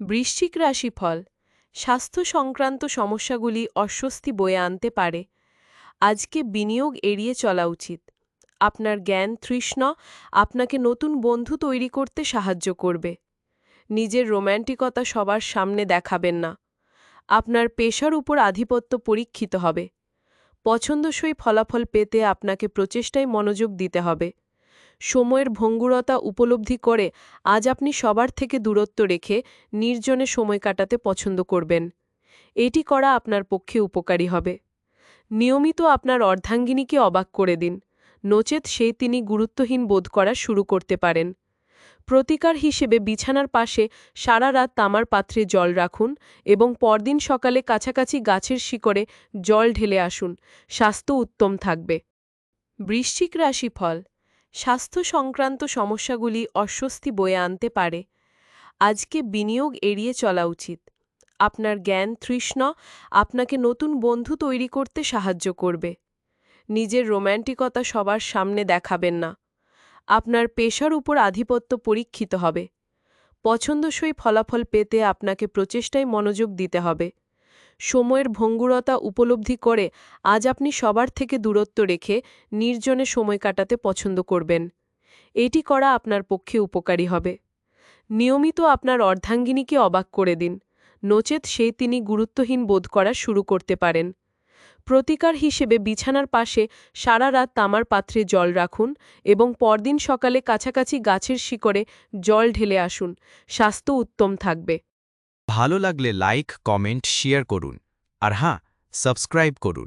বৃশ্চিক রাশিফল স্বাস্থ্য সংক্রান্ত সমস্যাগুলি অস্বস্তি বয়ে আনতে পারে। আজকে বিনিয়োগ এড়িয়ে চলা উচিত। আপনার জ্ঞান তৃষ্ণা আপনাকে নতুন বন্ধু তৈরি করতে সাহায্য করবে। নিজের রোম্যান্টিকতা সবার সামনে দেখাবেন না। আপনার পেশার উপর আধিপত্য পরীক্ষিত হবে। পছন্দসই ফলাফল পেতে আপনাকে প্রচেষ্টায় মনোযোগ দিতে হবে। সময়ের ভঙ্গুরতা উপলব্ধি করে আজ আপনি সবার থেকে দূরত্ব রেখে নির্জনে সময় কাটাতে পছন্দ করবেন। এটি করা আপনার পক্ষে উপকারী হবে। নিয়মিত আপনার অর্ধাঙ্গিনীকে অবাক করে দিন। নচেত সেই তিনি গুরুত্বহীন বোধ করা শুরু করতে পারেন। প্রতিকার হিসেবে বিছানার পাশে সারা রাত তামার পাত্রে জল রাখুন এবং পরদিন সকালে কাছাকাছি গাছের শিকড়ে জল ঢেলে আসুন। স্বাস্থ্য উত্তম থাকবে। বৃশ্চিক রাশি ফল স্বাস্থ্য সংক্রান্ত সমস্যাগুলি অস্বস্তি বয়ে আনতে পারে। আজকে বিনিয়োগ এড়িয়ে চলা উচিত। আপনার জ্ঞান তৃষ্ণা আপনাকে নতুন বন্ধু তৈরি করতে সাহায্য করবে। নিজের রোম্যান্টিকতা সবার সামনে দেখাবেন না। আপনার পেশার উপর আধিপত্য পরীক্ষিত হবে। পছন্দসই ফলাফল পেতে আপনাকে প্রচেষ্টায় মনোযোগ দিতে হবে। সময়ের ভঙ্গুরতা উপলব্ধি করে আজ আপনি সবার থেকে দূরত্ব রেখে নির্জনে সময় কাটাতে পছন্দ করবেন। এটি করা আপনার পক্ষে উপকারী হবে। নিয়মিত আপনার অর্ধাঙ্গিনীকে অবাক করে দিন। নচেত সেই তিনি গুরুত্বহীন বোধ করা শুরু করতে পারেন। প্রতিকার হিসেবে বিছানার পাশে সারা রাত তামার পাত্রে জল রাখুন এবং পরদিন সকালে কাছাকাছি গাছের শিকড়ে জল ঢেলে আসুন। স্বাস্থ্য উত্তম থাকবে। ভালো লাগলে লাইক কমেন্ট শেয়ার করুন। আর হ্যাঁ সাবস্ক্রাইব করুন।